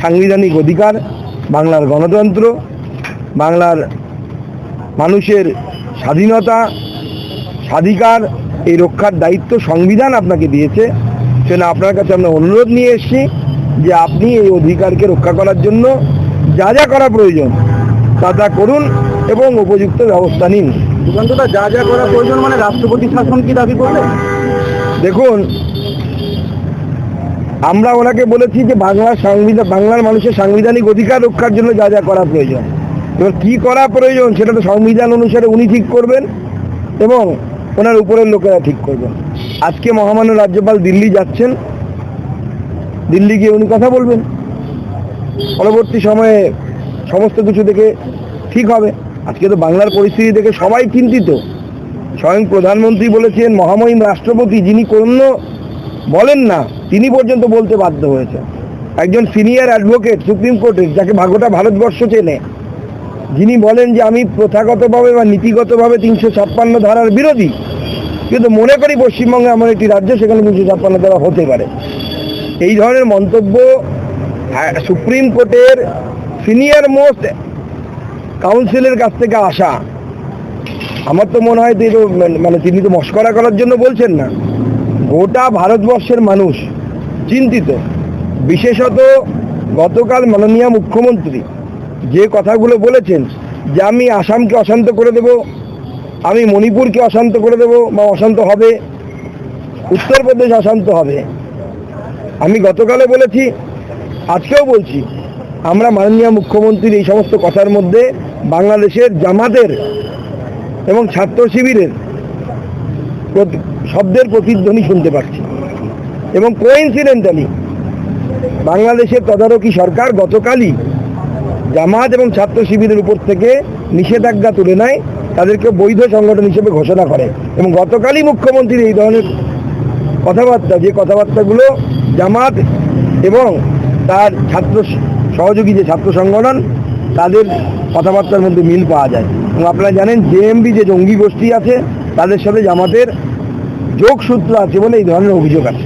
সাংবিধানিক অধিকার বাংলার গণতন্ত্র বাংলার মানুষের স্বাধীনতা স্বাধিকার এই রক্ষার দায়িত্ব সংবিধান আপনাকে দিয়েছে। সেজন্য আপনার কাছে আমরা অনুরোধ নিয়ে এসেছি যে আপনি এই অধিকারকে রক্ষা করার জন্য যা যা করা প্রয়োজন তা তা করুন এবং উপযুক্ত ব্যবস্থা নিন। যা যা করা প্রয়োজন মানে রাষ্ট্রপতি শাসন কি দাবি করবে? দেখুন আমরা ওনাকে বলেছি যে বাংলার সংবিধান বাংলার মানুষের সাংবিধানিক অধিকার রক্ষার জন্য যা যা করা প্রয়োজন। এবার কী করা প্রয়োজন সেটা তো সংবিধান অনুসারে উনি ঠিক করবেন এবং ওনার উপরের লোকেরা ঠিক করবেন। আজকে মহামান্য রাজ্যপাল দিল্লি যাচ্ছেন। দিল্লি গিয়ে উনি কথা বলবেন। পরবর্তী সময়ে সমস্ত কিছু দেখে ঠিক হবে। আজকে তো বাংলার পরিস্থিতি দেখে সবাই চিন্তিত। স্বয়ং প্রধানমন্ত্রী বলেছেন, মহামহিম রাষ্ট্রপতি যিনি কোনো বলেন না তিনি পর্যন্ত বলতে বাধ্য হয়েছে একজন সিনিয়র অ্যাডভোকেট সুপ্রিম কোর্টের যাকে ভাগোটা ভারতবর্ষ চেনে যিনি বলেন যে আমি প্রথাগতভাবে বা নীতিগতভাবে তিনশো ছাপ্পান্ন ধারার বিরোধী। কিন্তু মনে করি পশ্চিমবঙ্গে এমন একটি রাজ্য সেখানে তিনশো ছাপ্পান্ন ধারা হতে পারে। এই ধরনের মন্তব্য হ্যাঁ, সুপ্রিম কোর্টের সিনিয়র মোস্ট কাউন্সিলের কাছ থেকে আসা। আমার তো মনে হয় তিনি তো মানে তিনি তো মস্করা করার জন্য বলছেন না। গোটা ভারতবর্ষের মানুষ চিন্তিত। বিশেষত গতকাল মাননীয় মুখ্যমন্ত্রী যে কথাগুলো বলেছেন যে আমি আসামকে অশান্ত করে দেব, আমি মণিপুরকে অশান্ত করে দেব বা অশান্ত হবে, উত্তরপ্রদেশ অশান্ত হবে। আমি গতকালে বলেছি, আজকেও বলছি, আমরা মাননীয় মুখ্যমন্ত্রীর এই সমস্ত কথার মধ্যে বাংলাদেশের জামাতের এবং ছাত্র শিবিরের শব্দের প্রতিধ্বনি শুনতে পাচ্ছি। এবং কোইন্সিডেন্টালি বাংলাদেশের তদারকি সরকার গতকালই জামাত এবং ছাত্র শিবিরের উপর থেকে নিষেধাজ্ঞা তুলে নেয়, তাদেরকে বৈধ সংগঠন হিসেবে ঘোষণা করে। এবং গতকালই মুখ্যমন্ত্রীর এই ধরনের কথাবার্তা, যে কথাবার্তাগুলো জামাত এবং তার ছাত্র সহযোগী যে ছাত্র সংগঠন, তাদের কথাবার্তার মধ্যে মিল পাওয়া যায়। এবং আপনারা জানেন জেএমবি যে জঙ্গি গোষ্ঠী আছে তাদের সাথে জামাতের যোগসূত্র আছে বলে এই ধরনের অভিযোগ আছে।